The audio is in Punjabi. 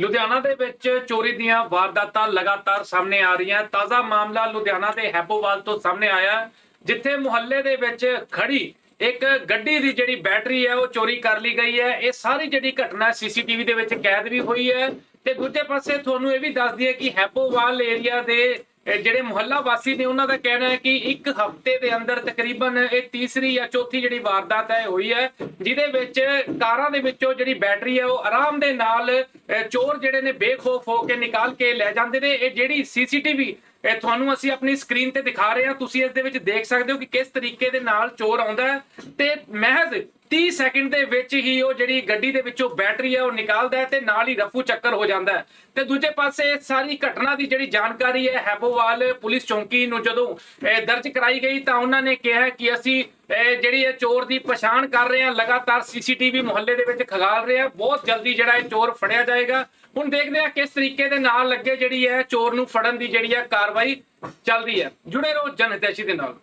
ਲੁਧਿਆਣਾ ਦੇ ਵਿੱਚ ਚੋਰੀ ਦੀਆਂ ਵਾਰਦਾਤਾਂ ਲਗਾਤਾਰ ਸਾਹਮਣੇ ਆ ਰਹੀਆਂ। ਤਾਜ਼ਾ ਮਾਮਲਾ ਲੁਧਿਆਣਾ ਦੇ ਹੈਬੋਵਾਲ ਤੋਂ ਸਾਹਮਣੇ ਆਇਆ ਜਿੱਥੇ ਮੁਹੱਲੇ ਦੇ ਵਿੱਚ ਖੜੀ ਇੱਕ ਗੱਡੀ ਦੀ ਜਿਹੜੀ ਬੈਟਰੀ ਹੈ, ਉਹ ਚੋਰੀ ਕਰ ਲਈ ਗਈ ਹੈ। ਇਹ ਸਾਰੀ ਜਿਹੜੀ ਘਟਨਾ ਸੀਸੀਟੀਵੀ ਦੇ ਵਿੱਚ ਕੈਦ ਵੀ ਹੋਈ ਹੈ। ਤੇ ਦੂਜੇ ਪਾਸੇ ਤੁਹਾਨੂੰ ਇਹ ਵੀ ਦੱਸ ਦਈਏ ਕਿ ਹੈਬੋਵਾਲ ਏਰੀਆ ਦੇ ਜਿਹੜੇ ਮੁਹੱਲਾ ਵਾਸੀ ਨੇ ਉਹਨਾਂ ਦਾ ਕਹਿਣਾ ਹੈ ਕਿ ਇੱਕ ਹਫ਼ਤੇ ਦੇ ਅੰਦਰ ਤਕਰੀਬਨ ਇਹ ਤੀਸਰੀ ਜਾਂ ਚੌਥੀ ਜਿਹੜੀ ਵਾਰਦਾਤ ਹੈ ਹੋਈ ਹੈ, ਜਿਹਦੇ ਵਿੱਚ ਕਾਰਾਂ ਦੇ ਵਿੱਚੋਂ ਜਿਹੜੀ ਬੈਟਰੀ ਹੈ, ਉਹ ਆਰਾਮ ਦੇ ਨਾਲ ਚੋਰ ਜਿਹੜੇ ਨੇ ਬੇਖੌਫ ਹੋ ਕੇ ਨਿਕਾਲ ਕੇ ਲੈ ਜਾਂਦੇ ਨੇ। ਇਹ ਜਿਹੜੀ ਸੀਸੀਟੀਵੀ ਇਹ ਤੁਹਾਨੂੰ ਅਸੀਂ ਆਪਣੀ ਸਕਰੀਨ ਤੇ ਦਿਖਾ ਰਹੇ ਹਾਂ। ਤੁਸੀਂ ਇਸ ਦੇ ਵਿੱਚ ਦੇਖ ਸਕਦੇ ਹੋ ਕਿ ਕਿਸ ਤਰੀਕੇ ਦੇ ਨਾਲ ਚੋਰ ਆਉਂਦਾ ਹੈ ਤੇ ਮਹਿਜ਼ 30 ਸੈਕਿੰਡ ਦੇ ਵਿੱਚ ਹੀ ਉਹ ਜਿਹੜੀ ਗੱਡੀ ਦੇ ਵਿੱਚੋਂ ਬੈਟਰੀ ਹੈ, ਉਹ ਨਿਕਾਲਦਾ ਹੈ ਤੇ ਨਾਲ ਹੀ ਰਫੂ ਚੱਕਰ ਹੋ ਜਾਂਦਾ ਹੈ। ਤੇ ਦੂਜੇ ਪਾਸੇ ਇਹ ਸਾਰੀ ਘਟਨਾ ਦੀ ਜਿਹੜੀ ਜਾਣਕਾਰੀ ਹੈ, ਹੈਬੋਵਾਲ ਪੁਲਿਸ ਚੌਂਕੀ ਨੂੰ ਜਦੋਂ ਇਹ ਦਰਜ ਕਰਾਈ ਗਈ ਤਾਂ ਉਹਨਾਂ ਨੇ ਕਿਹਾ ਕਿ ਅਸੀਂ ਇਹ ਜਿਹੜੀ ਇਹ ਚੋਰ ਦੀ ਪਛਾਣ ਕਰ ਰਹੇ ਹਾਂ ਲਗਾਤਾਰ ਸੀਸੀਟੀਵੀ ਮੁਹੱਲੇ ਦੇ ਵਿੱਚ ਖਗਾਲ ਰਹੇ ਹਾਂ ਬਹੁਤ ਜਲਦੀ ਜਿਹੜਾ ਇਹ ਚੋਰ ਫੜਿਆ ਜਾਏਗਾ। ਹੁਣ ਦੇਖਦੇ ਹਾਂ ਕਿਸ ਤਰੀਕੇ ਦੇ ਨਾਲ ਲੱਗੇ ਜਿਹੜੀ ਹੈ ਚੋਰ ਨੂੰ ਫੜਨ ਦੀ ਜਿਹੜੀ ਹੈ ਕਾਰਵਾਈ ਚੱਲਦੀ ਹੈ। ਜੁੜੇ ਰਹੋ ਜਨਹਿਤੈਸ਼ੀ ਦੇ ਨਾਲ।